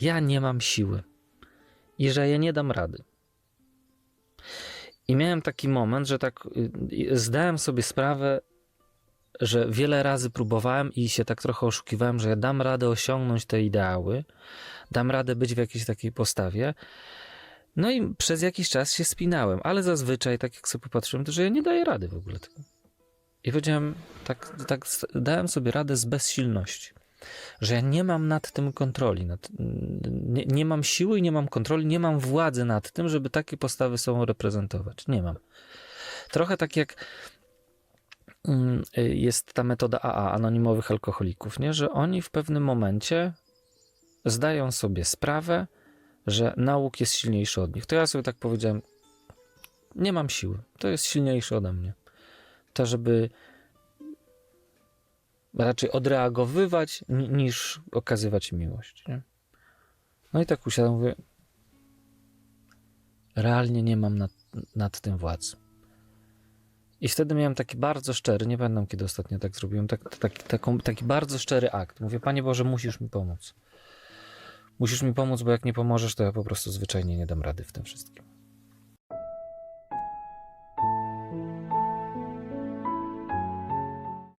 ja nie mam siły i że ja nie dam rady. I miałem taki moment, że tak y, zdałem sobie sprawę, że wiele razy próbowałem i się tak trochę oszukiwałem, że ja dam radę osiągnąć te ideały, dam radę być w jakiejś takiej postawie. No i przez jakiś czas się spinałem, ale zazwyczaj, tak jak sobie popatrzyłem, to że ja nie daję rady w ogóle. I powiedziałem, tak, tak dałem sobie radę z bezsilności, że ja nie mam nad tym kontroli, nad, nie, nie mam siły i nie mam kontroli, nie mam władzy nad tym, żeby takie postawy sobą reprezentować. Nie mam. Trochę tak jak mm, jest ta metoda AA, anonimowych alkoholików, nie? że oni w pewnym momencie zdają sobie sprawę, że nauk jest silniejszy od nich. To ja sobie tak powiedziałem, nie mam siły, to jest silniejszy ode mnie. To, żeby raczej odreagowywać ni- niż okazywać miłość. Nie? No i tak usiadłem, mówię, realnie nie mam nad, nad tym władzy. I wtedy miałem taki bardzo szczery, nie pamiętam kiedy ostatnio tak zrobiłem, tak, tak, taką, taki bardzo szczery akt. Mówię, Panie Boże, musisz mi pomóc. Musisz mi pomóc, bo jak nie pomożesz, to ja po prostu zwyczajnie nie dam rady w tym wszystkim.